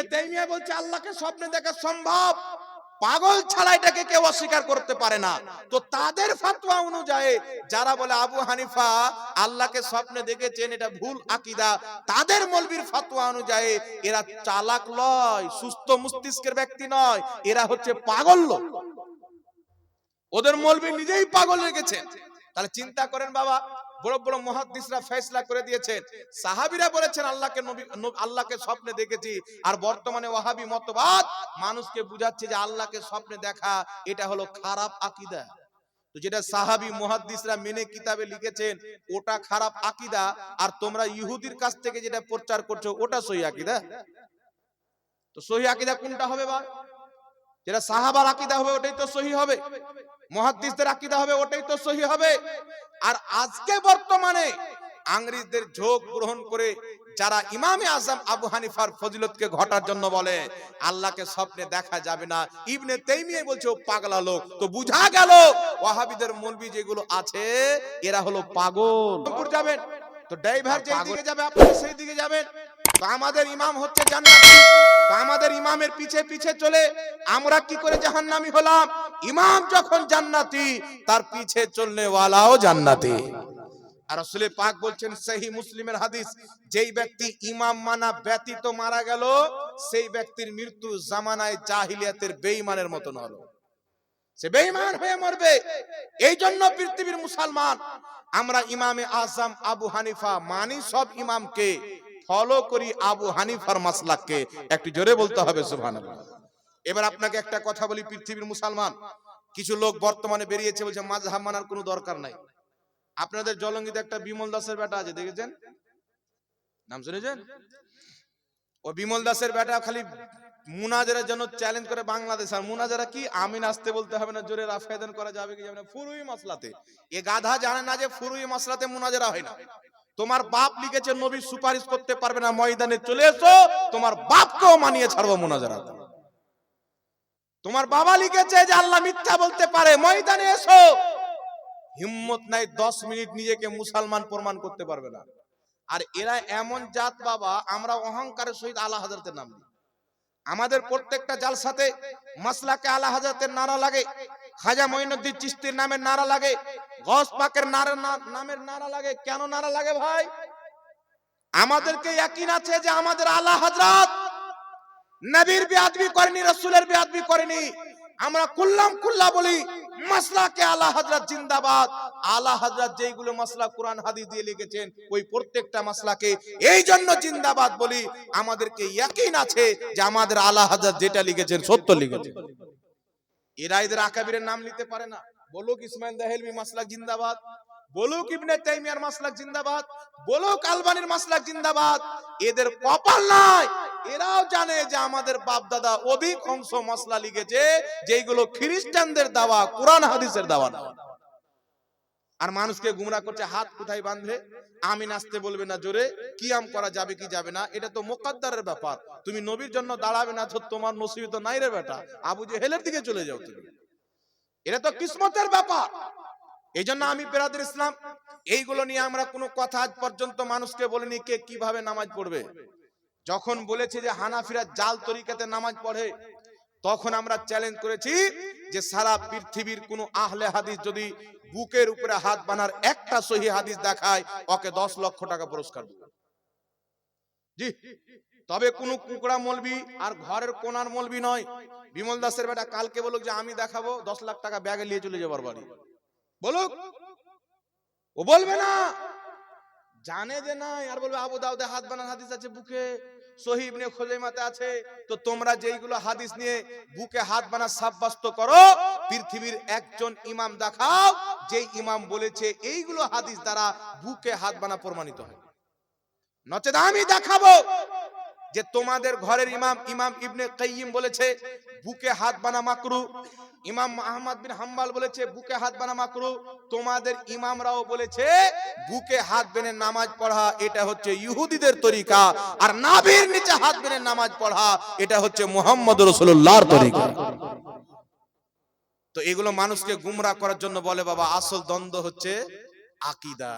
ইবনে তাইমিয়া বলছে, আল্লাহকে স্বপ্নে দেখা সম্ভব। পাগল ছাড়া এটাকে কেউ অস্বীকার করতে পারে না। তো তাদের ফাতোয়া অনুযায়ী যারা বলে আবু হানিফা আল্লাহকে স্বপ্নে দেখেছেন, এটা ভুল আকিদা। তাদের মলবির ফাতোয়া অনুযায়ী এরা চালাক লয়, সুস্থ মস্তিষ্কের ব্যক্তি নয়, এরা হচ্ছে পাগল লোক। ওদের মলবি নিজেই পাগল রেখেছেন তাহলে চিন্তা করেন বাবা, বড় বড় মহাদ্দিসরা ফেসলা করে দিয়েছেন। সাহাবিরা বলেছেন, আল্লাহকে নবী আল্লাহকে স্বপ্নে দেখেছি। আর বর্তমানে ওয়াহাবি মতবাদ, মানুষকে বুঝাচ্ছে যে আল্লাহকে স্বপ্নে দেখা, এটা হলো খারাপ আকিদা। তো যেটা সাহাবি মুহাদ্দিসরা মেনে কিতাবে লিখেছেন, ওটা খারাপ আকিদা। আর তোমরা ইহুদির কাছ থেকে যেটা প্রচার করছ, ওটা সহি আকিদা। তো সহি আকিদা কোনটা হবে বা যেটা সাহাবার আকিদা হবে, ওটাই তো সহি হবে। মহাদ্দিসদের আকিদা হবে ওটাই তো সহি হবে। আর আজকে বর্তমানে আংরেজদের ঝোঁক গ্রহণ করে যারা ইমামে আজম আবু হানিফার ফজিলতকে ঘটার জন্য বলে আল্লাহকে স্বপ্নে দেখা যাবে না। ইবনে তেইমিয়া বলছে ও পাগলা লোক তো বুঝা গেল ওয়াহাবিদের মৌলবি যেগুলো আছে এরা হলো পাগল। যাবেন তো ড্রাইভার যেই দিকে যাবে আপনি সেই দিকে যাবেন। তো আমাদের ইমাম হচ্ছে জান্নাতি। তো আমাদের ইমামের পিছে পিছে চলে আমরা কি করে জাহান্নামি হলাম? ইমাম যখন জান্নাতি, তার পিছে চলনে ওয়ালাও জান্নাতি। আর রসুল পাক বলছেন সহি মুসলিমের হাদিস, যেই ব্যক্তি ইমাম মানা ব্যতীত মারা গেল, সেই ব্যক্তির মৃত্যু জামানায় জাহিলিয়াতের বেঈমানের মতন হলো। সে বেঈমান হয়ে মরবে। এই জন্য পৃথিবীর মুসলমান, আমরা ইমামে আজম, আবু হানিফা, মানি সব ইমামকে ফলো করি আবু হানিফার মাসলাককে। একটু জোরে বলতে হবে, সুবহানাল্লাহ। এবার আপনাকে একটা কথা বলি, পৃথিবীর মুসলমান। কিছু লোক বর্তমানে বেরিয়েছে, বলছে মাযহাব মানার কোনো দরকার নাই। আপনাদের জলঙ্গিতে একটা বিমল দাসের বেটা আছে, দেখেছেন? নাম শুনেছেন? ও বিমল দাসের বেটা খালি মুনাজারের জন্য চ্যালেঞ্জ করে বাংলাদেশ। আর মুনাজারা কি? আমিন আসতে বলতে হবে না, জোরে রাফায়দান করা যাবে কি? যাবে না ফুরুই মাসলাতে। এ গাধা জানে না যে ফুরুই মাসলাতে মুনাজারা হয় না। তোমার বাপ লিখেছে, নবী সুপারিশ করতে পারবে না, ময়দানে চলে এসো, তোমার বাপকেও মানিয়ে ছাড়বো মুনাজারা তোমার বাবা লিখেছে যে আল্লাহ মিথ্যা বলতে পারে, ময়দানে এসো। হিম্মত নাই, দশ মিনিট নিজেকে মুসলমান প্রমাণ করতে পারবে না। আর এরা এমন জাত বাবা, আমরা অহংকারের সহিত আলা হাজরতের নাম আমাদের প্রত্যেকটা জালসাতে মাসলাকে আলা হাজরতের নারা লাগে। খাজা মঈনুদ্দিন চিস্তির নামের নারা লাগে। গস পাকের নামের নারা লাগে। কেন নারা লাগে ভাই? আমাদেরকে ইয়াকিন আছে যে আমাদের আলা হযরত নবীর বেয়াদবি করেনি, রাসূলের বেয়াদবি করেনি। আমরা কুল্লাম কুল্লা বলি, মাসলাকে আলা হযরত জিন্দাবাদ। আলা হযরত যেইগুলো মাসলা কোরআন, হাদিস দিয়ে লিখেছেন, ওই প্রত্যেকটা মাসলাকে এই জন্য জিন্দাবাদ বলি, আমাদেরকে ইয়াকিন আছে যে আমাদের আলা হযরত যেটা লিখেছেন, সত্য লিখেছেন। এরা এদের আকাবিরের নাম নিতে পারে না। বলুক ইসমাইল দাহেলবি মাসলাক জিন্দাবাদ। বলুক ইবনে তাইমিয়ার মাসলাক জিন্দাবাদ। বলুক আলবানির মাসলাক জিন্দাবাদ। এদের কপাল নাই। এরাও জানে যে আমাদের বাপ দাদা অধিক অংশ মশলা লিখেছে যেগুলো খ্রিস্টানদের দাওয়া, কোরআন, হাদিসের দাওয়া না। আর মানুষকে গুমরা করছে, হাত কোথায় বাঁধবে আমি নাচতে বলবে না জোরে, কিয়াম করা যাবে কি যাবে না, এটা তো মোকাদ্দারের ব্যাপার। তুমি নবীর জন্য দাঁড়াবে না তোমার নসিব তো নাই রে বেটা। আবু জেহেলের দিকে চলে যাও তুমি। এটা তো কিসমতের ব্যাপার। এই জন্য আমি বেরাদের ইসলাম, এইগুলো নিয়ে আমরা কোনো কথা আজ পর্যন্ত মানুষকে বলিনি কে কীভাবে নামাজ পড়বে। যখন বলেছে যে হানাফিরা জাল তরিকাতে নামাজ পড়ে তখন আমরা চ্যালেঞ্জ করেছি যে সারা পৃথিবীর কোন আহলে হাদিস যদি বুকের উপরে হাত বানার একটা সহি হাদিস দেখায়, ওকে দশ লক্ষ টাকা পুরস্কার দেবে। জি। তবে কোন কুকড়া মলবি আর ঘরের কোনার মলবি নয়। বিমল দাসের বেটা কালকে বলুক যে, আমি দেখাবো, দশ লাখ টাকা ব্যাগে নিয়ে চলে যাবার বাড়ি। বলুক। ও বলবে না। জানে যে নাই। আর বলবে, আবু দাউদে হাত বানার হাদিস আছে বুকে। তোমরা হাদিস নিয়ে বুকে হাত বানা সাব্যস্ত করো, পৃথিবীর একজন ইমাম দেখাও, যেই ইমাম বলেছে এইগুলো হাদিস দ্বারা বুকে হাত বানা প্রমাণিত হয়। নচেত আমি দেখাবো যে তোমাদের ঘরের ইমাম ইমাম ইবনে কাইয়িম বলেছে, বুকে হাত বানা মাকরু। ইমাম আহমদ বিন হাম্বাল বলেছে, বুকে হাত বানা মাকরু। তোমাদের ইমামরাও বলেছে, বুকে হাত বেনে নামাজ পড়া, এটা হচ্ছে ইহুদিদের তরিকা। আর নাভির নিচে হাত বেনে নামাজ পড়া, এটা হচ্ছে মোহাম্মদ রসুল্লাহর তরিকা। তো এগুলো মানুষকে গুমরা করার জন্য বলে, বাবা, আসল দ্বন্দ্ব হচ্ছে আকিদা।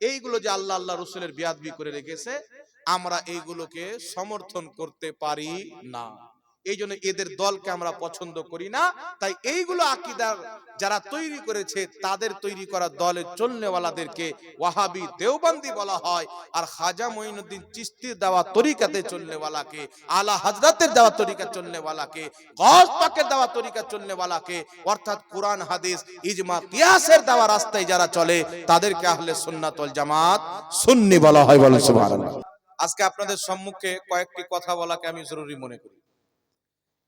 এইগুলো যে আল্লাহ আল্লাহ, রসুলের বিয়াদবি করে রেখেছে আমরা এইগুলোকে সমর্থন করতে পারি না। এই জন্য এদের দলকে আমরা পছন্দ করি না। তাই এইগুলো আকিদার যারা তৈরি করেছে, তাদের তৈরি করা দলের চলনেওয়ালাদেরকে ওয়াহাবি দেওবন্দি বলা হয় আর খাজা মঈনুদ্দিন চিস্তির দেওয়া তরিকাতে চলনেওয়ালাকে, আলা হাজরাতের দেওয়া তরিকা চলনেওয়ালাকে, গজ পাকের দেওয়া তরিকা চলনেওয়ালাকে, অর্থাৎ কোরআন, হাদিস, ইজমা, কিয়াসের দেওয়া রাস্তায় যারা চলে, তাদেরকে আহলে সুন্নাতুল জামাত সুন্নি বলা হয় বলে সুবহানাল্লাহ। আজকে আপনাদের সম্মুখে কয়েকটি কথা বলাকে আমি জরুরি মনে করি।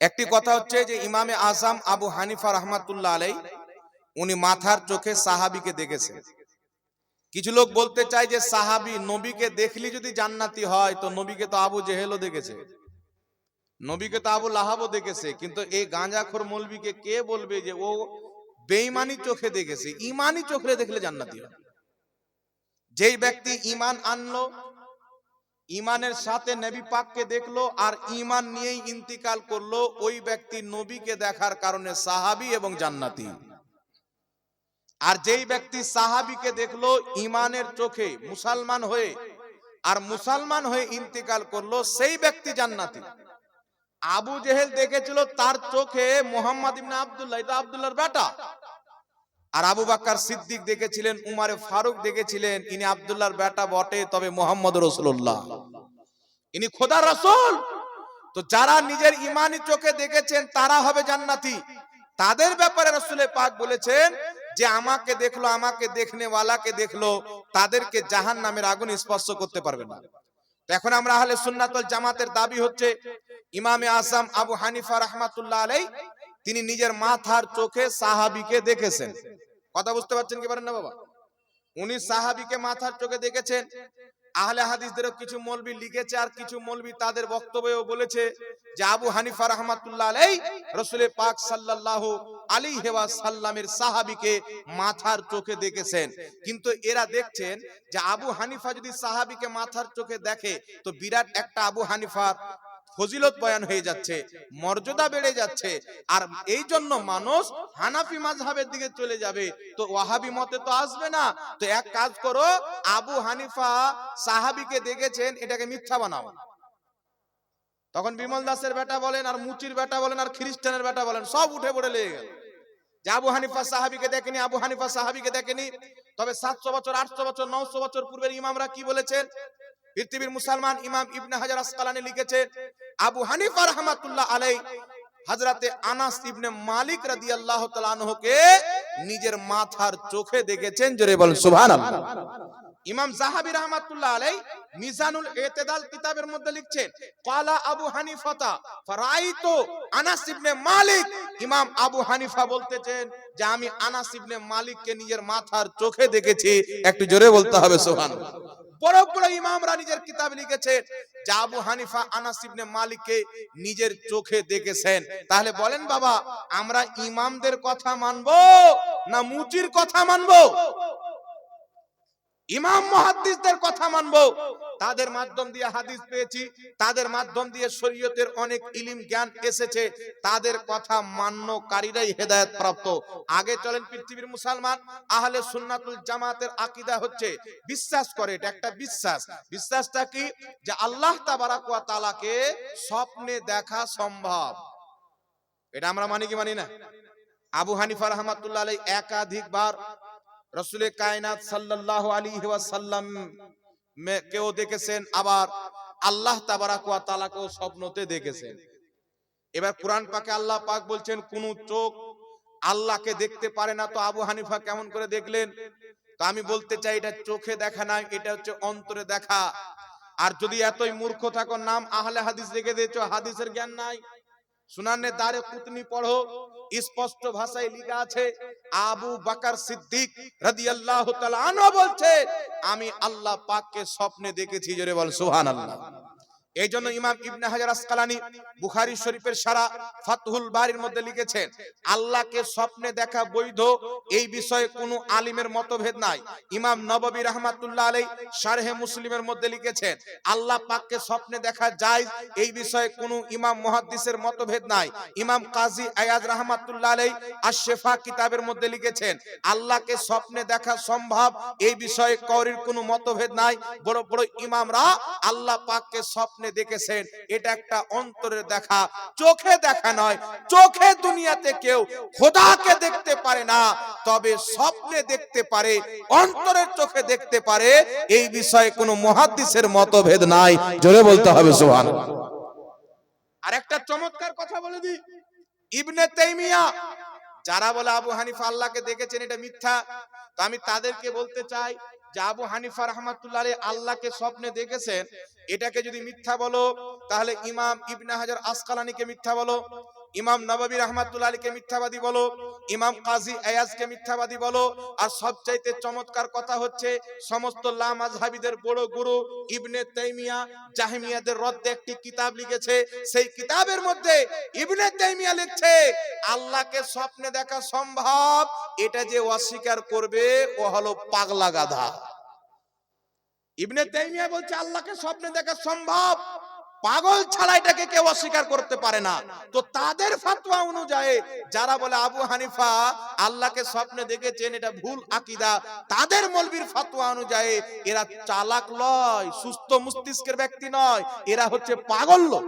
একটি কথা হচ্ছে যে ইমামে আজম আবু হানিফা রহমাতুল্লাহ আলাই উনি মাথার চোখে সাহাবিকে দেখেছেন। কিছু লোক বলতে চায় যে সাহাবি নবীকে দেখলি যদি জান্নাতি হয়, তো নবীকে তো আবু জেহেলও দেখেছে। নবীকে তো আবু লাহাবও দেখেছে, কিন্তু এই গাঁজাখোর মলবিকে কে বলবে যে ও বেঈমানি চোখে দেখেছে? ইমানি চোখে দেখলে জান্নাতি হয়। যেই ব্যক্তি ইমান আনলো ইমানের সাথে নবী পাককে দেখল আর ইমান নিয়েই ইন্তিকাল করল ওই ব্যক্তি নবীকে দেখার কারণে সাহাবি এবং জান্নাতি। আর যেই ব্যক্তি সাহাবিকে দেখল ইমানের চোখে মুসলমান হয়ে আর মুসলমান হয়ে ইন্তিকাল করল সেই ব্যক্তি জান্নাতি। আবু জেহেল দেখেছিল তার চোখে মোহাম্মদ ইবনে আব্দুল্লাহ, এটা আব্দুল্লাহর বেটা। আর আবু বাক্কার সিদ্দিক দেখেছিলেন, উমারে ফারুক দেখেছিলেন, ইনি আব্দুল্লাহর বেটা বটে, তবে মোহাম্মদ রসুল্লাহ ইনি খোদার রসুল। তো যারা নিজের ইমানি চোখে দেখেছেন, তারা হবে জান্নাতি। তাদের ব্যাপারে রসুলের পাক বলেছেন যে, আমাকে দেখল, আমাকে দেখনে ওয়ালাকে দেখল, তাদেরকে জাহান নামের আগুন স্পর্শ করতে পারবে না। এখন আমরা আহলে সুন্নাতুল জামাতের দাবি হচ্ছে, ইমামে আসাম আবু হানিফা রহমাতুল্লাহ আলাই তিনি নিজের মাথার চোখে সাহাবিকে দেখেছেন। কথা বুঝতে পারছেন কি পারেন না বাবা? উনি সাহাবিকে মাথার চোখে দেখেছেন। আহলে হাদিসদেরও কিছু মৌলবি লিখেছে আর কিছু মৌলবি তাদের বক্তব্যেও বলেছে যে আবু হানিফা রহমাতুল্লাহ আলাই রসুলের পাক সাল্লাল্লাহু আলাইহি ওয়াসাল্লামের সাহাবীকে মাথার চোখে দেখেছেন। কিন্তু এরা দেখছেন যে আবু হানিফা যদি সাহাবীকে মাথার চোখে দেখে, তো বিরাট একটা আবু হানিফার ফজিলত বয়ান হয়ে যাচ্ছে, মর্যাদা বেড়ে যাচ্ছে, আর এই জন্য মানুষ হানাফি মাযহাবের দিকে চলে যাবে। তো ওয়াহাবি মতে তো আসবে না। তো এক কাজ করো, আবু হানিফা সাহাবীকে দেখেছেন, এটাকে মিথ্যা বানাও। তখন বিমল দাসের বেটা বলেন, আর মুচির বেটা বলেন, আর খ্রিস্টানের বেটা বলেন, সব উঠে পড়ে লেগে গেল। যে আবু হানিফা সাহাবিকে দেখেনি, আবু হানিফা সাহাবিকে দেখেনি, তবে সাতশো বছর, আটশো বছর, নশো বছর পূর্বের ইমামরা কি বলেছেন? পৃথিবীর মুসলমান ইমাম ইবনে হাজার আসকালানি লিখেছেন আবু হানিফা রহমাতুল্লাহ আলাই হযরতে আনাস ইবনে মালিক রাদিয়াল্লাহু তাআলা আনহুকে নিজের মাথার চোখে দেখেছেন, জোরে বলেন সুবহানাল্লাহ। ইমাম জাহাবি রহমাতুল্লাহ আলাই মিজানুল ইতিদাল কিতাবের মধ্যে লিখছেন, ক্বালা আবু হানিফাতা ফারাইতু আনাস ইবনে মালিক। ইমাম আবু হানিফা বলতেছেন যে, আমি আনাস ইবনে মালিককে নিজের মাথার চোখে দেখেছি। একটু জোরে বলতে হবে, সুবহানাল্লাহ। বড় বড় ইমামরা নিজের কিতাব লিখেছে যা আবু হানিফা আনাস ইবনে মালিককে নিজের চোখে দেখেছেন। তাহলে বলেন বাবা, আমরা ইমামদের কথা মানবো না মুচির কথা মানবো? ইমাম মুহাদ্দিসদের কথা মানবো। তাদের মাধ্যম দিয়ে হাদিস পেয়েছি, তাদের মাধ্যম দিয়ে শরীয়তের অনেক ইলিম জ্ঞান এসেছে, তাদের কথা মান্যকারীরাই হেদায়েত প্রাপ্ত আগে চলেন পৃথিবীর মুসলমান, আহলে সুন্নাতুল জামাতের আকীদা হচ্ছে বিশ্বাস করে, এটা একটা বিশ্বাস। বিশ্বাসটা কি? যে আল্লাহ তাবারাক ওয়া তাআলাকে স্বপ্নে দেখা সম্ভব। এটা আমরা মানি কি মানি না? আবু হানিফা রহমাতুল্লাহ আলাই একাধিকবার রসুলে কায়নাত সাল্লাল্লাহু আলাইহি ওয়াসাল্লাম মে- কেও দেখেছেন, আবার আল্লাহ তাবারাক ওয়া তাআলাকেও স্বপ্নতে দেখেছেন। এবার কোরআন পাকে আল্লাহ পাক বলছেন, কোন চোখ আল্লাহকে দেখতে পারে না। তো আবু হানিফা কেমন করে দেখলেন? তো আমি বলতে চাই, এটা চোখে দেখা না এটা হচ্ছে অন্তরে দেখা। আর যদি এতই মূর্খ থাকো, নাম আহলে হাদিস রেখে দিয়েছ, হাদিসের জ্ঞান নাই। সুনানে দারে কুতনি পড়ো, স্পষ্ট ভাষায় লিখা আছে, আবু বাকার সিদ্দিক রাদিয়াল্লাহু তাআলা আনহু বলছে, আমি আল্লাহ পাককে স্বপ্নে দেখেছি, জোরে বল, সুবহানাল্লাহ। এই জন্য ইমাম ইবনে হাজার আসকালানি বুখারী শরীফের সারা ফাতহুল বারির মধ্যে লিখেছেন, আল্লাহকে স্বপ্নে দেখা বৈধ এই বিষয়ে কোনো আলিমের মতভেদ নাই। ইমাম নববী রহমাতুল্লাহ আলাই শারহে মুসলিমের মধ্যে লিখেছেন, আল্লাহ পাককে স্বপ্নে দেখা যায়, এই বিষয়ে কোনো ইমাম মুহাদ্দিসের মতভেদ নাই। ইমাম কাজী আয়াজ রহমাতুল্লাহ আলাই আশ-শেফা কিতাবের মধ্যে লিখেছেন, আল্লাহকে স্বপ্নে দেখা সম্ভব, এই বিষয়ে কৌরির কোনো মতভেদ নাই। বড় বড় ইমামরা আল্লাহ পাককে স্বপ্নে দেখেছেন, এটা একটা অন্তরের দেখা, চোখে দেখা নয়, চোখে দুনিয়াতে কেউ খোদাকে দেখতে পারে না, তবে স্বপ্নে দেখতে পারে, অন্তরের চোখে দেখতে পারে, এই বিষয়ে কোনো মহাদ্দিসের মতভেদ নাই। জোরে বলতে হবে সুবহান আর একটা চমৎকার কথা বলে দিই। ইবনে তাইমিয়া, যারা বলে আবু হানিফা আল্লাহকে দেখেছেন, এটা মিথ্যা, তো আমি তাদেরকে বলতে চাই আবু হানিফা রহমাতুল্লাহ আল্লাহকে স্বপ্নে দেখেছেন, এটাকে যদি মিথ্যা বলো, তাহলে ইমাম ইবনে হাজার আসকালানিকে মিথ্যা বলো। ইমাম নববী রহমাতুল্লাহ আলীকে মিথ্যাবাদী বলো, ইমাম কাজী আয়াজকে মিথ্যাবাদী বলো, আর সবচাইতে চমৎকার কথা হচ্ছে সমস্ত লা মাযহাবীদের বড় গুরু ইবনে তাইমিয়া জাহমিয়াদের রদ্দে একটি কিতাব লিখেছে, সেই কিতাবের মধ্যে ইবনে তাইমিয়া লিখছে, আল্লাহকে স্বপ্নে দেখা সম্ভব, এটা যে অস্বীকার করবে, ও হলো পাগলা গাধা। ইবনে তাইমিয়া বলছে, আল্লাহকে স্বপ্নে দেখা সম্ভব। পাগল ছাড়া এটাকে কেউ অস্বীকার করতে পারে না। তো তাদের ফাতোয়া অনুযায়ী যারা বলে আবু হানিফা আল্লাহকে স্বপ্নে দেখেছেন, এটা ভুল আকিদা। তাদের মলবির ফাতোয়া অনুযায়ী এরা চালাক লয়, সুস্থ মস্তিষ্কের ব্যক্তি নয়, এরা হচ্ছে পাগল লোক।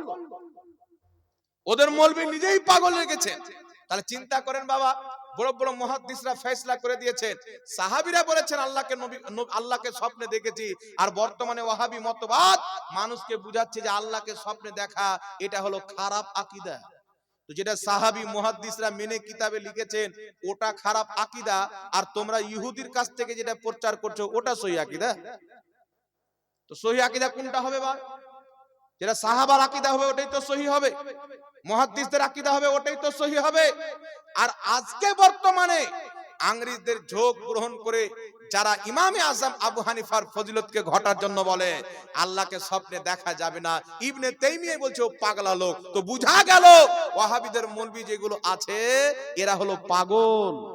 ওদের মলবি নিজেই পাগল রেখেছেন তাহলে চিন্তা করেন বাবা বড় বড় মহাদ্দিসরা ফেসলা করে দিয়েছেন। সাহাবীরা বলেছেন, আল্লাহকে নবী আল্লাহকে স্বপ্নে দেখেছি। আর বর্তমানে ওয়াহাবি মতবাদ, মানুষকে বুঝাচ্ছে যে আল্লাহকে স্বপ্নে দেখা, এটা হলো খারাপ আকীদা। তো যেটা সাহাবি মুহাদ্দিসরা মেনে কিতাবে লিখেছেন, ওটা খারাপ আকীদা। আর তোমরা ইহুদির কাছ থেকে যেটা প্রচার করছ, ওটা সহি আকীদা। তো সহি আকীদা কোনটা হবে বা? যেটা সাহাবার আকীদা হবে, ওটাই তো সহি হবে। মুহাদ্দিসদের আকীদা হবে, ওটাই তো সহি হবে। আর আজকে বর্তমানে আংরেজদের ঝোঁক গ্রহণ করে যারা ইমামে আজম আবু হানিফার ফজিলতকে ঘটার জন্য বলে, আল্লাহকে স্বপ্নে দেখা যাবে না। ইবনে তাইমিয়া বলছে, ও পাগলা লোক, তো বুঝা গেল, ওয়াহাবিদের মৌলবি যেগুলো আছে, এরা হলো পাগল।